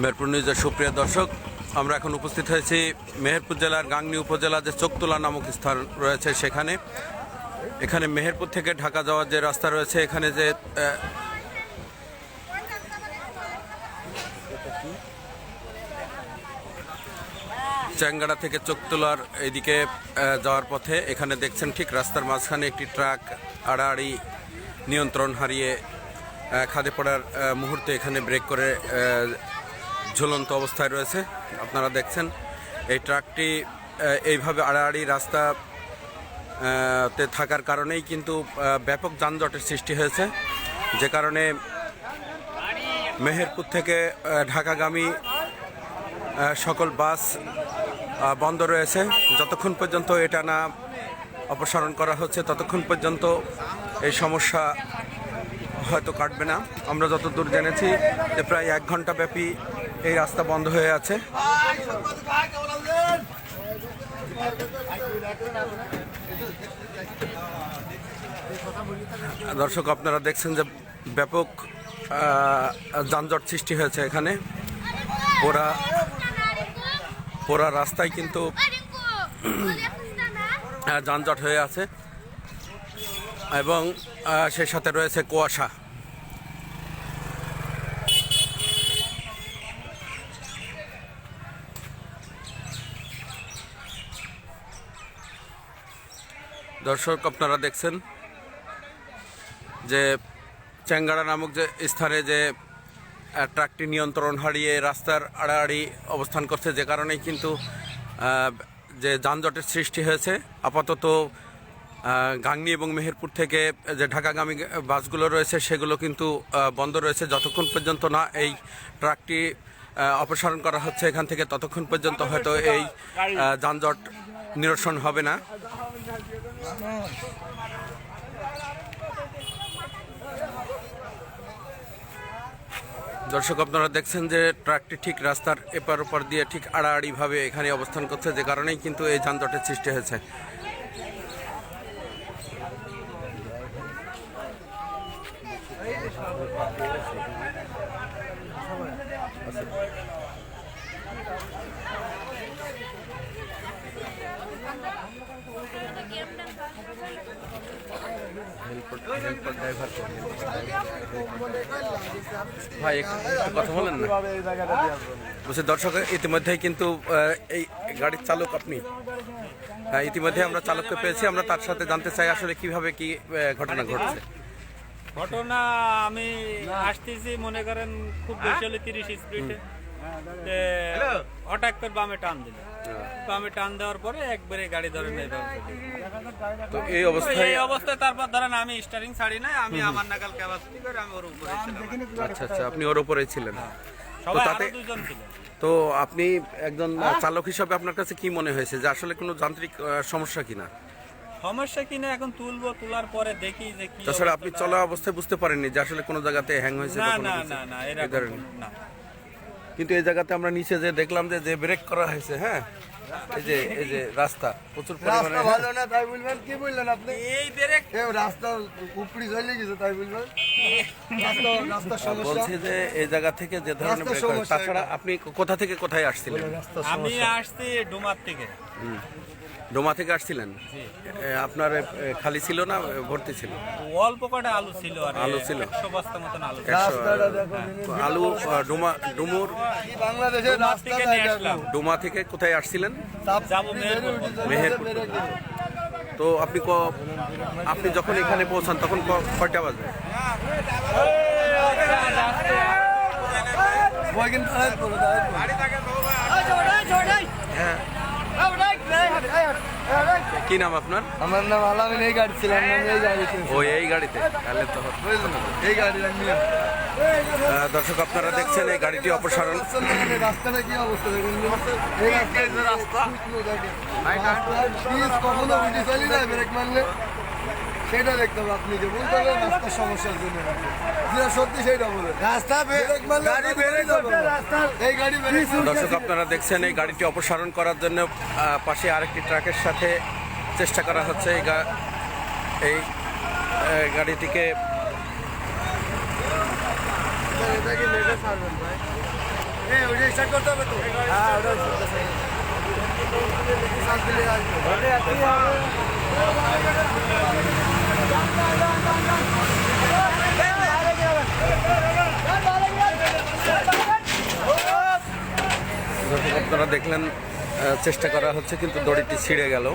মেহেরপুর নিউজের সুপ্রিয় দর্শক আমরা এখন উপস্থিত হয়েছি মেহেরপুর জেলার গাংনী উপজেলা যে চোকতলা নামক স্থান রয়েছে সেখানে। এখানে মেহেরপুর থেকে ঢাকা যাওয়ার যে রাস্তা রয়েছে এখানে যে চ্যাংগাড়া থেকে চোকতলার এইদিকে আহ, যাওয়ার পথে এখানে দেখছেন ঠিক রাস্তার মাঝখানে একটি ট্রাক আড়াআড়ি নিয়ন্ত্রণ হারিয়ে খাদে পড়ার মুহূর্তে এখানে ব্রেক করে ঝুলন্ত অবস্থায় রয়েছে। আপনারা দেখছেন, এই ট্রাকটি এইভাবে আড়াআড়ি রাস্তা তে থাকার কারণেই কিন্তু ব্যাপক যানজটের সৃষ্টি হয়েছে। যে কারণে মেহেরপুর থেকে ঢাকাগামী সকল বাস বন্ধ রয়েছে। যতক্ষণ পর্যন্ত এটা না অপসারণ করা হচ্ছে, ততক্ষণ পর্যন্ত এই সমস্যা হয়তো কাটবে না। আমরা যতদূর জেনেছি যে প্রায় এক ঘণ্টা ব্যাপী এই রাস্তা বন্ধ হয়ে আছে। দর্শক, আপনারা দেখছেন যে ব্যাপক যানজট সৃষ্টি হয়েছে এখানে। ওরা পুরা রাস্তায় কিন্তু যানজট হয়ে আছে। এবং সেই সাথে রয়েছে কুয়াশা। দর্শক, আপনারা দেখছেন যে চ্যাঙ্গাড়া নামক যে স্থানে যে ট্রাকটি নিয়ন্ত্রণ হারিয়ে রাস্তার আড়াআড়ি অবস্থান করছে, যে কারণে কিন্তু যে যানজটের সৃষ্টি হয়েছে। আপাতত গাংনী এবং মেহেরপুর থেকে যে ঢাকাগামী বাসগুলো রয়েছে, সেগুলো কিন্তু বন্ধ রয়েছে। যতক্ষণ পর্যন্ত না এই ট্রাকটি অপসারণ করা হচ্ছে এখান থেকে, ততক্ষণ পর্যন্ত হয়তো এই যানজট নিরসন হবে না। দর্শক, আপনারা দেখছেন যে ট্রাকটি ঠিক রাস্তার এপার ওপার দিয়ে ঠিক আড়াআড়িভাবে এখানে অবস্থান করছে, যে কারণেই কিন্তু এই যানজটের সৃষ্টি হয়েছে। ভাই কথা বলেন না। বলছি, দর্শক, ইতিমধ্যেই কিন্তু এই গাড়ির চালক আপনি। হ্যাঁ ইতিমধ্যে আমরা চালককে পেয়েছি। আমরা তার সাথে জানতে চাই আসলে কীভাবে কি ঘটনা ঘটছে। ঘটনা আমি আসতেছি, মনে করেন, খুব বেশি হলে তিরিশ স্পিডে হঠাৎ করে বামে টান দিল। বামে টান দেওয়ার পরে একবারে গাড়ি ধরে নেই তো এই অবস্থায় এই অবস্থায় তারপর ধরেন আমি স্টারিং ছাড়ি নাই আমি আমার নাগাল ক্যাপাসিটি করে আমি ওর উপরে ছিলাম। আচ্ছা আচ্ছা আপনি ওর উপরেই ছিলেন। সবাই আরও দুজন ছিল। তো আপনি একজন চালক হিসাবে আপনার কাছে কি মনে হয়েছে? যে আসলে কোনো যান্ত্রিক সমস্যা কিনা? সমস্যা কিনা এখন তুলবো তোলার পরে দেখি যে কি তাছাড়া আপনি চলা অবস্থায় বুঝতে পারেননি যে আসলে কোনো জায়গাতে হ্যাং হয়েছে না না না না এরকম না। কিন্তু এই জায়গাতে আমরা নিচে যে দেখলাম যে যে ব্রেক করা হয়েছে হ্যাঁ? এই যে এই যে রাস্তা প্রচুর পরিমাণে। ভালো না তাই বলবেন? কি বললেন আপনি? এই ব্রেক এ রাস্তা উপরি চলে গেছে তাই বলবেন? রাস্তার সমস্যা। বলছি যে এই জায়গা থেকে যে ধরনের ব্রেক তাছাড়া আপনি কোথা থেকে কোথায় আসছিলেন? আমি আসছি ডুমার থেকে। ডোমা থেকে আসছিলেন? জি। আপনার খালি ছিল না ভর্তি ছিল? অল্প কটা আলু ছিল আর আলু ছিল? বস্তা মতন আলু ছিল। একশো রাস্তাটা দেখো আলু ডোমা ডুমুর বাংলাদেশের থেকে ডোমা থেকে কোথায় আসছিলেন? মেহেরপুর। তো আপনি ক- আপনি যখন এখানে পৌঁছান তখন ক- কয়টা বাজে? হ্যাঁ। কি নাম আপনার? আমার নাম আলামিন এই গাড়ি ছিলাম এই ও এই গাড়িতে? তাহলে তো এই গাড়ি দর্শক আপনারা দেখছেন এই গাড়িটি অপসারণ। রাস্তাটা কি অবস্থা দেখুন? রাস্তা কখনো চলি না ব্রেক মারলে। সেটা দেখতে হবে আপনি যে বলতে হবে রাস্তার সমস্যার জন্য যেটা সত্যি সেটা বলে রাস্তা গাড়ি বেড়ে যাবে এই গাড়ি দর্শক আপনারা দেখছেন এই গাড়িটি অপসারণ করার জন্য পাশে আরেকটি ট্রাকের সাথে চেষ্টা করা হচ্ছে এই গা- এই গাড়িটিকে। এটা কি নেটে ছাড়বেন ভাই এই ওইটা স্টার্ট করতে হবে তো হ্যাঁ ওটা আপনারা দেখলেন চেষ্টা করা হচ্ছে কিন্তু দড়িটি ছিঁড়ে গেল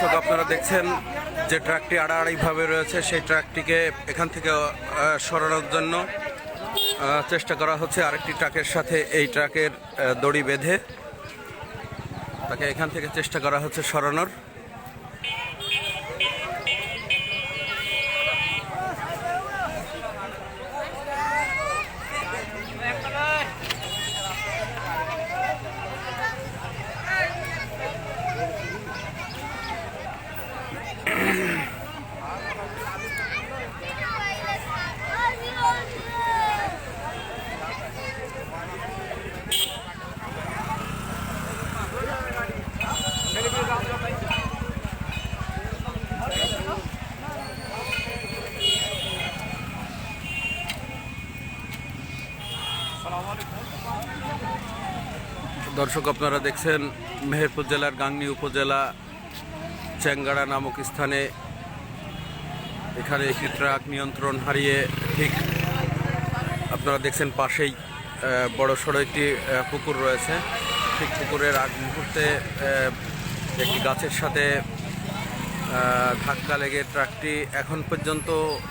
দর্শক, আপনারা দেখছেন যে ট্রাকটি আড়াআড়িভাবে রয়েছে। সেই ট্রাকটিকে এখান থেকে সরানোর জন্য চেষ্টা করা হচ্ছে। আরেকটি ট্রাকের সাথে এই ট্রাকের দড়ি বেঁধে তাকে এখান থেকে চেষ্টা করা হচ্ছে সরানোর। দর্শক, আপনারা দেখছেন মেহেরপুর জেলার গাংনী উপজেলা চ্যাঙ্গাড়া নামক স্থানে। এখানে একটি ট্রাক নিয়ন্ত্রণ হারিয়ে ঠিক আপনারা দেখছেন পাশেই বড় সড়ো একটি পুকুর রয়েছে। ঠিক পুকুরের আগ মুহূর্তে একটি গাছের সাথে ধাক্কা লেগে ট্রাকটি এখন পর্যন্ত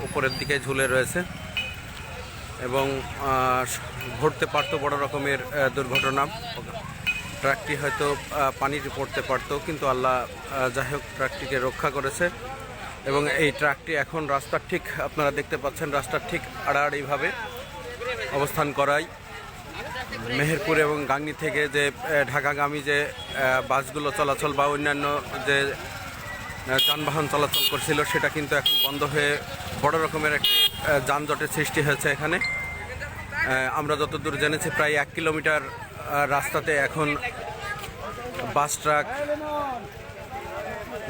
উপরের দিকে ঝুলে রয়েছে এবং ঘটতে পারতো বড় রকমের দুর্ঘটনা। ট্রাকটি হয়তো পানিতে পড়তে পারতো, কিন্তু আল্লাহ যাই হোক ট্রাকটিকে রক্ষা করেছে। এবং এই ট্রাকটি এখন রাস্তার ঠিক, আপনারা দেখতে পাচ্ছেন, রাস্তার ঠিক আড়াআড়িভাবে অবস্থান করায়। মেহেরপুর এবং গাংনি থেকে যে ঢাকাগামী যে বাসগুলো চলাচল বা অন্যান্য যে যানবাহন চলাচল করছিল, সেটা কিন্তু এখন বন্ধ হয়ে বড় রকমের একটি যানজটের সৃষ্টি হয়েছে এখানে। আমরা যতদূর জেনেছি, প্রায় এক কিলোমিটার রাস্তাতে এখন বাস ট্রাক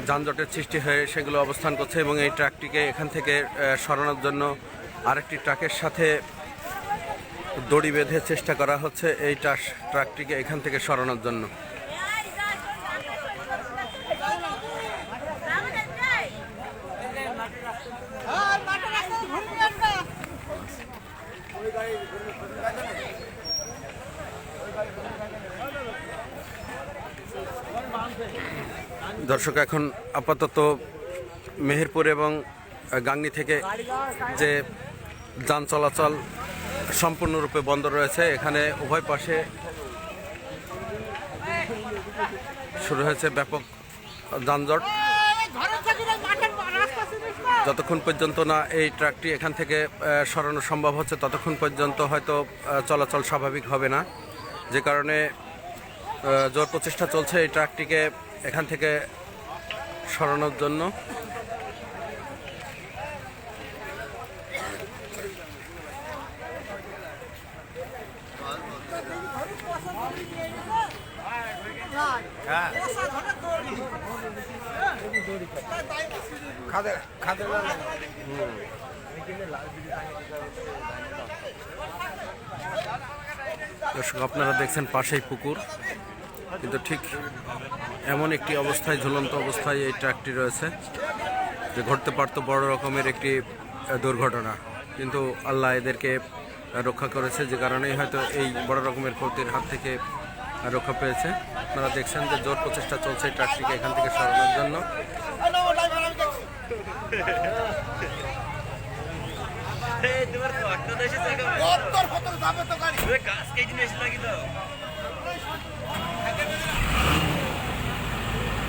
যানজটের সৃষ্টি হয়ে সেগুলো অবস্থান করছে এবং এই ট্রাকটিকে এখান থেকে সরানোর জন্য আরেকটি ট্রাকের সাথে দড়ি বেঁধে চেষ্টা করা হচ্ছে এই ট্রাকটিকে এখান থেকে সরানোর জন্য। দর্শক, এখন আপাতত মেহেরপুর এবং গাংনি থেকে যে যান চলাচল সম্পূর্ণরূপে বন্ধ রয়েছে, এখানে উভয় পাশে শুরু হয়েছে ব্যাপক যানজট। যতক্ষণ পর্যন্ত না এই ট্রাকটি এখান থেকে সরানো সম্ভব হচ্ছে, ততক্ষণ পর্যন্ত হয়তো চলাচল স্বাভাবিক হবে না। যে কারণে জোর প্রচেষ্টা চলছে এই ট্রাকটিকে এখান থেকে সরানোর জন্য। খাদে খাদে দর্শক আপনারা দেখছেন পাশেই পুকুর। কিন্তু ঠিক এমন একটি অবস্থায় ঝুলন্ত অবস্থায় এই ট্রাকটি রয়েছে যে ঘটতে পারতো বড় রকমের একটি দুর্ঘটনা। কিন্তু আল্লাহ এদেরকে রক্ষা করেছে যে কারণেই হয়তো এই বড় রকমের ক্ষতির হাত থেকে রক্ষা পেয়েছে। আপনারা দেখছেন যে জোর প্রচেষ্টা চলছে এই ট্রাকটিকে এখান থেকে সরানোর জন্য।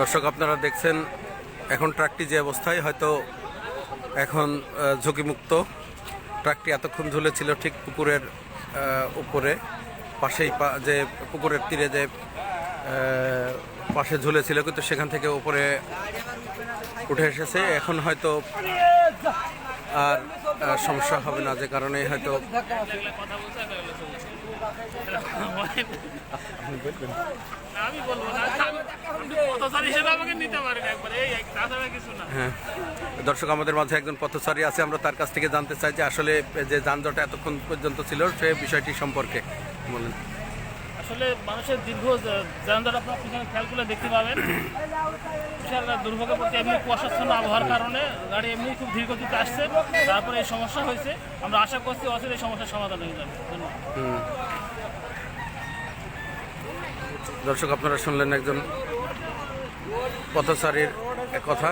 দর্শক, আপনারা দেখছেন, এখন ট্রাকটি যে অবস্থায়, হয়তো এখন ঝুঁকিমুক্ত। ট্রাকটি এতক্ষণ ঝুলেছিল ঠিক পুকুরের উপরে, পাশেই যে পুকুরের তীরে যে পাশে ঝুলেছিল, কিন্তু সেখান থেকে উপরে উঠে এসেছে। এখন হয়তো আর সমস্যা হবে না, যে কারণে হয়তো আমি বলব না পথচারী হিসেবে আমাকে নিতে পারেন একবার এই তাছাড়া কিছু না দর্শক আমাদের মাঝে একজন পথচারী আছে আমরা তার কাছ থেকে জানতে চাই যে আসলে যে যানজট এতক্ষণ পর্যন্ত ছিল সে বিষয়টি সম্পর্কে বলেন। আসলে মানুষের দীর্ঘ যানজট আপনার পিছনে খেয়াল করলে দেখতে পাবেন। বিশাল দুর্ভোগে পড়তে এমনি কুয়াশাচ্ছন্ন আবহাওয়ার কারণে গাড়ি এমনি খুব ধীর গতিতে আসছে। তারপরে এই সমস্যা হয়েছে। আমরা আশা করছি অচিরে এই সমস্যার সমাধান হয়ে যাবে। ধন্যবাদ। দর্শক আপনারা শুনলেন একজন পথচারীর কথা।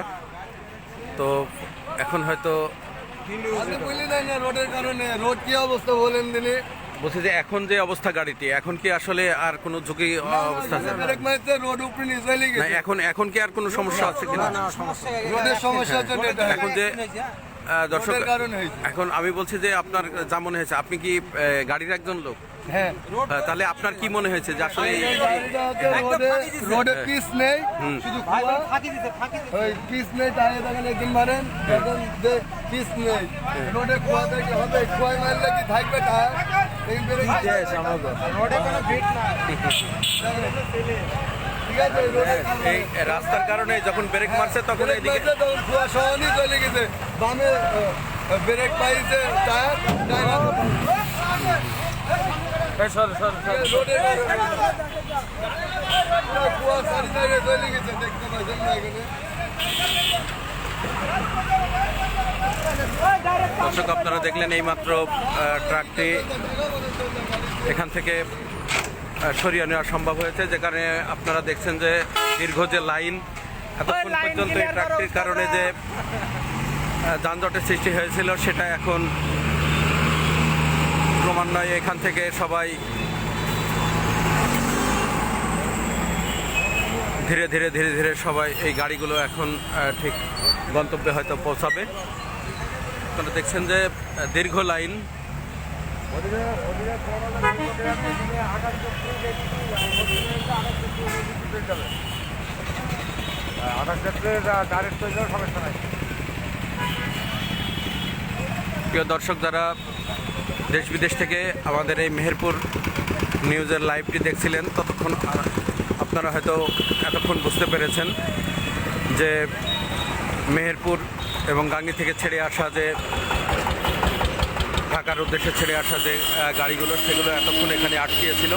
তো এখন হয়তো বলছি যে এখন যে অবস্থা গাড়িটি এখন কি আসলে আর কোনো ঝুঁকি অবস্থা আছে? এখন এখন কি আর কোনো সমস্যা আছে কিনা? এখন যে দর্শক কারণে এখন আমি বলছি যে আপনার যা মনে হয়েছে আপনি কি গাড়ির একজন লোক? হ্যাঁ। তাহলে আপনার কি মনে হয়েছে যে আসলে এই- রোডে রোডে পিস নেই শুধু ওই পিস নেই টায়ার দেখেন একদিন মারেন এখন পিস নেই। রোডে কুয়া থেকে হবে কুয়ায় মারলে কি থাকবে টায়ার? রোডে কোনো না এই রাস্তার কারণে যখন ব্রেক মারছে তখন সহনই চলে গেছে। বামে ব্রেক পাইছে টায়ার টায়ার রোডে কুয়া সারি সাইডে চলে গেছে দেখতে পাচ্ছেন না এখানে। দর্শক আপনারা দেখলেন এইমাত্র ট্রাকটি এখান থেকে সরিয়ে নেওয়া সম্ভব হয়েছে। যেখানে আপনারা দেখছেন যে দীর্ঘ যে লাইন এতক্ষণ পর্যন্ত এই ট্রাকটির কারণে যে যানজটের সৃষ্টি হয়েছিল সেটা এখন ক্রমান্বয়ে এখান থেকে সবাই ধীরে ধীরে ধীরে ধীরে সবাই এই গাড়িগুলো এখন ঠিক গন্তব্যে হয়তো পৌঁছাবে। আপনারা দেখছেন যে দীর্ঘ লাইন ক্ষেত্রে ডাইরেক্ট তৈরি সমস্যা প্রিয় দর্শক যারা দেশ বিদেশ থেকে আমাদের এই মেহেরপুর নিউজের লাইভটি দেখছিলেন, ততক্ষণ আপনারা হয়তো এতক্ষণ বুঝতে পেরেছেন যে মেহেরপুর এবং গাঙ্গি থেকে ছেড়ে আসা যে ঢাকার উদ্দেশ্যে ছেড়ে আসা যে গাড়িগুলো, সেগুলো এতক্ষণ এখানে আটকিয়েছিল।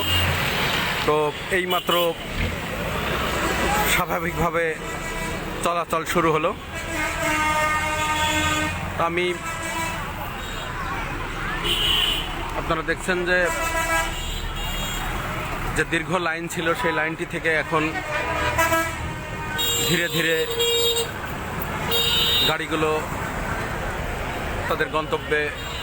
তো এইমাত্র স্বাভাবিকভাবে চলাচল শুরু হলো। আমি, আপনারা দেখছেন যে যে দীর্ঘ লাইন ছিল, সেই লাইনটি থেকে এখন ধীরে ধীরে গাড়িগুলো তাদের গন্তব্যে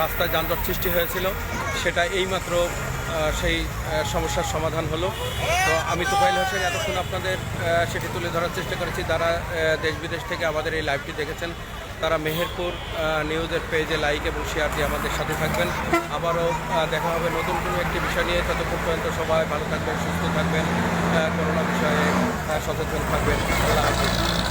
রাস্তায় যানজট সৃষ্টি হয়েছিল। সেটা এইমাত্র সেই সমস্যার সমাধান হলো। তো আমি তোফাইল হোসেন, এতক্ষণ আপনাদের সেটি তুলে ধরার চেষ্টা করেছি। যারা দেশ বিদেশ থেকে আমাদের এই লাইভটি দেখেছেন, তারা মেহেরপুর নিউজের পেজে লাইক এবং শেয়ার দিয়ে আমাদের সাথে থাকবেন। আবারও দেখা হবে নতুন কোনো একটি বিষয় নিয়ে। ততক্ষণ পর্যন্ত সবাই ভালো থাকবেন, সুস্থ থাকবেন করোনা বিষয়ে সচেতন থাকবেন। আল্লাহ হাফিজ।